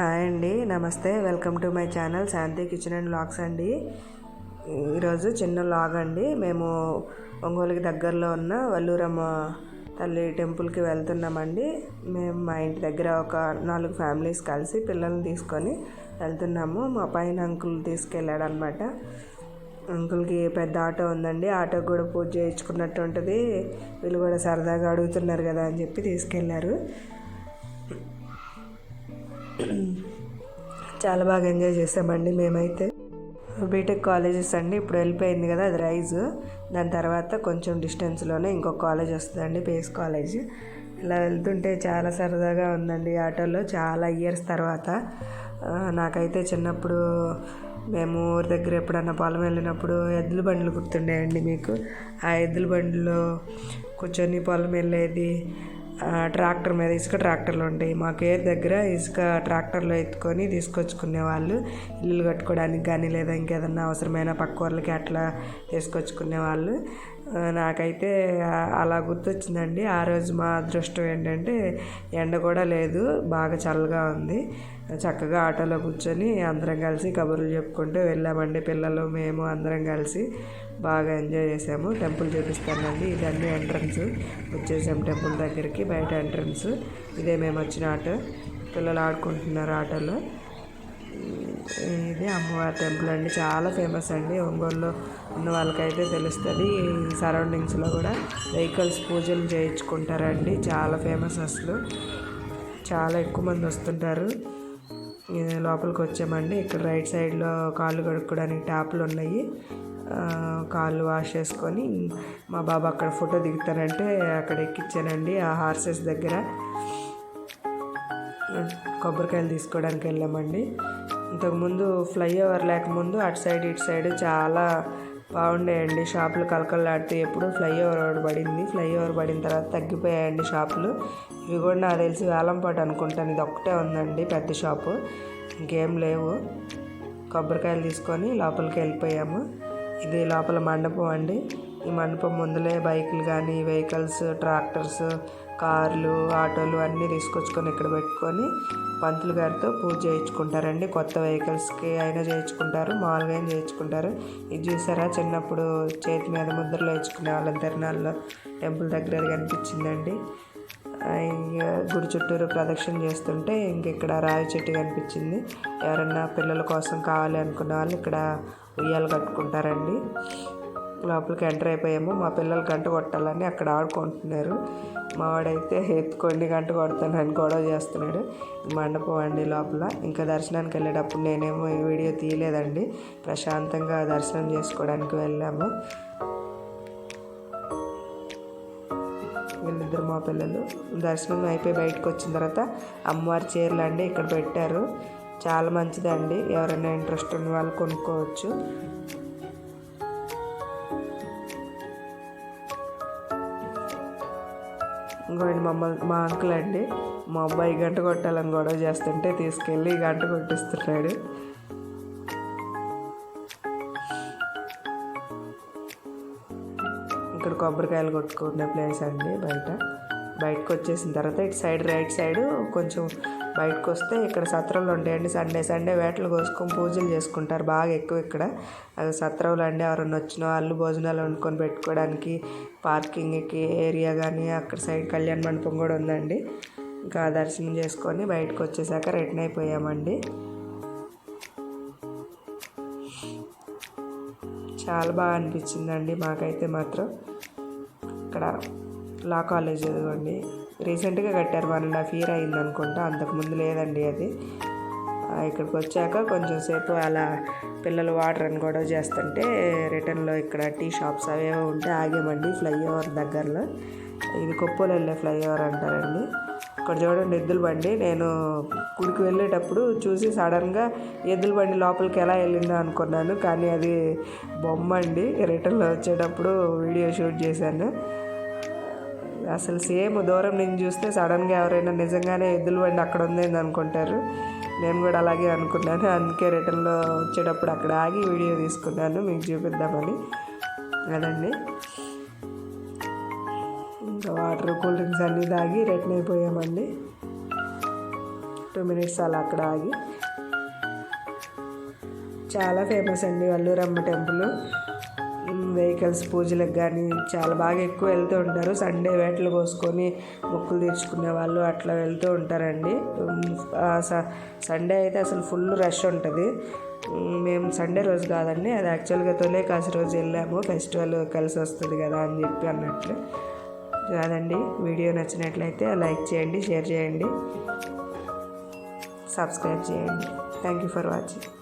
Hi అండి. నమస్తే. Welcome to my channel Shanti kitchen and vlogs అండి. ఈరోజు చిన్న లాగ్ అండి. మేము ఒంగోలుకి దగ్గరలో ఉన్న వల్లూరమ్మ తల్లి టెంపుల్కి వెళ్తున్నామండి. మేము మా ఇంటి దగ్గర ఒక నాలుగు ఫ్యామిలీస్ కలిసి పిల్లల్ని తీసుకొని వెళ్తున్నాము. మా పైన అంకుల్ తీసుకెళ్ళాడు అనమాట అంకుల్కి పెద్ద ఆటో ఉందండి. ఆటోకి కూడా పూజ చేయించుకున్నట్టు ఉంటుంది. వీళ్ళు కూడా సరదాగా అడుగుతున్నారు కదా అని చెప్పి తీసుకెళ్ళారు చాలా బాగా ఎంజాయ్ చేసామండి మేమైతే. బీటెక్ కాలేజెస్ అండి ఇప్పుడు వెళ్ళిపోయింది కదా అది రైజ్. దాని తర్వాత కొంచెం డిస్టెన్స్లోనే ఇంకొక కాలేజ్ వస్తుందండి పేస్ కాలేజ్. ఇలా వెళ్తుంటే చాలా సరదాగా ఉందండి ఆటోలో చాలా ఇయర్స్ తర్వాత. నాకైతే చిన్నప్పుడు మేము ఊరి దగ్గర ఎప్పుడన్నా పొలం వెళ్ళినప్పుడు ఎద్దుల బండ్లు గుర్తుండేయండి మీకు. ఆ ఎద్దుల బండిలో కూర్చొని పొలం వెళ్ళేది ట్రాక్టర్ మీద ఇసుక ట్రాక్టర్లు ఉంటాయి మాకు ఏర్ దగ్గర ఇసుక ట్రాక్టర్లో ఎత్తుకొని తీసుకొచ్చుకునే వాళ్ళు. ఇల్లు కట్టుకోవడానికి కానీ లేదా ఇంకేదన్నా అవసరమైన పక్క వాళ్ళకి అట్లా తీసుకొచ్చుకునే వాళ్ళు. నాకైతే అలా గుర్తొచ్చిందండి. ఆ రోజు మా అదృష్టం ఏంటంటే ఎండ కూడా లేదు బాగా చల్లగా ఉంది. చక్కగా ఆటోలో కూర్చొని అందరం కలిసి కబుర్లు చెప్పుకుంటూ వెళ్ళామండి పిల్లలు మేము అందరం కలిసి బాగా ఎంజాయ్ చేసాము. టెంపుల్ చూపిస్తానండి. ఇదన్నీ ఎంట్రన్స్. వచ్చేసాం టెంపుల్ దగ్గరికి బయట ఎంట్రన్స్. ఇదే మేము వచ్చిన ఆటో. పిల్లలు ఆడుకుంటున్నారు ఆటోలో. ఇది అమ్మవారి టెంపుల్ అండి. చాలా ఫేమస్ అండి. ఒంగోలులో ఉన్న వాళ్ళకైతే తెలుస్తుంది. సరౌండింగ్స్లో కూడా వెహికల్స్ పూజలు చేయించుకుంటారండి. చాలా ఫేమస్ అసలు. చాలా ఎక్కువ మంది వస్తుంటారు. లోపలికి వచ్చామండి. ఇక్కడ రైట్ సైడ్లో కాళ్ళు కడుక్కోవడానికి ట్యాప్లు ఉన్నాయి. కాళ్ళు వాష్ చేసుకొని మా బాబు అక్కడ ఫోటో దిగుతానంటే అక్కడ ఎక్కించానండి ఆ హార్సెస్ దగ్గర కొబ్బరికాయలు తీసుకోవడానికి వెళ్ళామండి. ఇంతకుముందు ఫ్లైఓవర్ లేకముందు అటు సైడ్ ఇటు సైడ్ చాలా బాగుండేయండి షాపులు కలకలాడితే ఎప్పుడు ఫ్లైఓవర్ పడింది. ఫ్లైఓవర్ పడిన తర్వాత తగ్గిపోయాయండి షాపులు. ఇవి కూడా నాకు తెలిసి వేలంపాటు అనుకుంటాను. ఇది ఒక్కటే ఉందండి పెద్ద షాపు. ఇంకేం లేవు. కొబ్బరికాయలు తీసుకొని లోపలికి వెళ్ళిపోయాము. ఇది లోపల మండపం అండి. ఈ మండపం ముందులే బైకులు కానీ వెహికల్స్ ట్రాక్టర్స్ కార్లు ఆటోలు అన్నీ తీసుకొచ్చుకొని ఇక్కడ పెట్టుకొని పంతులు గారితో పూజ చేయించుకుంటారండి. కొత్త వెహికల్స్కి అయినా చేయించుకుంటారు మామూలుగా అయినా చేయించుకుంటారు. ఇది చూసారా? చిన్నప్పుడు చేతి మీద ముద్రలు వేయించుకునే వాళ్ళ తిరణాల్లో టెంపుల్ దగ్గర కనిపించిందండి. గుడి చుట్టూరు ప్రదక్షిణ చేస్తుంటే ఇంక ఇక్కడ రావి చెట్టు కనిపించింది. ఎవరన్నా పిల్లల కోసం కావాలి అనుకున్న వాళ్ళు ఇక్కడ ఉయ్యాలు కట్టుకుంటారండి. లోపలికి ఎంటర్ అయిపోయాము. మా పిల్లలు గంట కొట్టాలని అక్కడ ఆడుకుంటున్నారు. మావాడైతే ఎత్తుకోండి గంట కొడతానని గొడవ చేస్తున్నాడు. మండపం అండి లోపల. ఇంకా దర్శనానికి వెళ్ళేటప్పుడు నేనేమో ఈ వీడియో తీయలేదండి. ప్రశాంతంగా దర్శనం చేసుకోవడానికి వెళ్ళాము. వీళ్ళిద్దరు మా పిల్లలు. దర్శనం అయిపోయి బయటకు వచ్చిన తర్వాత అమ్మవారి చీరలు అండి ఇక్కడ పెట్టారు. చాలా మంచిదండి. ఎవరైనా ఇంట్రెస్ట్ ఉన్న వాళ్ళు కొనుక్కోవచ్చు. ఇంకోటి మమ్మల్ని మా అంకుల్ అండి. మా అబ్బాయి గంట కొట్టాలని గొడవ చేస్తుంటే తీసుకెళ్ళి గంట కొట్టిస్తున్నాడు. ఇక్కడ కొబ్బరికాయలు కొట్టుకునే ప్లేస్ అండి బయట. బయటకు వచ్చేసిన తర్వాత ఇటు సైడ్ రైట్ సైడ్ కొంచెం బయటకు వస్తే ఇక్కడ సత్రాలు ఉంటాయండి. సండే సండే వేటలు కోసుకొని పూజలు చేసుకుంటారు. బాగా ఎక్కువ ఇక్కడ. అది సత్రంలు అండి. ఎవరన్నా వచ్చిన వాళ్ళు భోజనాలు వండుకొని పెట్టుకోవడానికి పార్కింగ్కి ఏరియా కానీ అక్కడ సైడ్ కళ్యాణ మండపం కూడా ఉందండి. ఇంకా దర్శనం చేసుకొని బయటకు వచ్చేసాక రిటర్న్ అయిపోయామండి. చాలా బాగా అనిపించిందండి. మాకైతే మాత్రం ఇక్కడ లా కాలేజ్ చదవండి. రీసెంట్గా కట్టారు వన్ అండ్ హాఫ్ ఇయర్ అయింది అనుకుంటా అంతకుముందు లేదండి అది. ఇక్కడికి వచ్చాక కొంచెం సేపు అలా పిల్లలు వాటర్ అని గొడవ చేస్తుంటే రిటర్న్లో ఇక్కడ టీ షాప్స్ అవేవో ఉంటే ఆగామండి ఫ్లైఓవర్ దగ్గరలో. ఇది కొప్పలు వెళ్ళే ఫ్లైఓవర్ అంటారండి. ఇక్కడ చూడండి ఎద్దుల బండి. నేను గుడికి వెళ్ళేటప్పుడు చూసి సడన్గా ఎద్దుల బండి లోపలికి ఎలా వెళ్ళిందో అనుకున్నాను కానీ అది బొమ్మ అండి. రిటర్న్లో వచ్చేటప్పుడు వీడియో షూట్ చేశాను. అసలు సేమ్ దూరం నుంచి చూస్తే సడన్గా ఎవరైనా నిజంగానే ఎద్దుల బండి అక్కడ ఉందేంది అనుకుంటారు. నేను కూడా అలాగే అనుకున్నాను. అందుకే రిటర్న్లో వచ్చేటప్పుడు అక్కడ ఆగి వీడియో తీసుకున్నాను. మీకు చూపిద్దామని. అదండి. ఇంకా వాటర్ కూల్ డ్రింక్స్ అన్నీ తాగి రిటర్న్ అయిపోయామండి. టూ మినిట్స్ అలా అక్కడ ఆగి. చాలా ఫేమస్ అండి వల్లూరమ్మ టెంపుల్. వెహికల్స్ పూజలకు కానీ చాలా బాగా ఎక్కువ వెళ్తూ ఉంటారు. సండే వేటలు కోసుకొని మొక్కులు తీర్చుకునే వాళ్ళు అట్లా వెళ్తూ ఉంటారండి. స- సండే అయితే అసలు ఫుల్ రష్ ఉంటుంది. మేము సండే రోజు కాదండి అది యాక్చువల్గా తొలే కాసి రోజు వెళ్ళాము. ఫెస్టివల్ కలిసి వస్తుంది కదా అని చెప్పి అన్నట్లు. కాదండి వీడియో నచ్చినట్లయితే లైక్ చేయండి షేర్ చేయండి. సబ్స్క్రైబ్ చేయండి. Thank you for watching.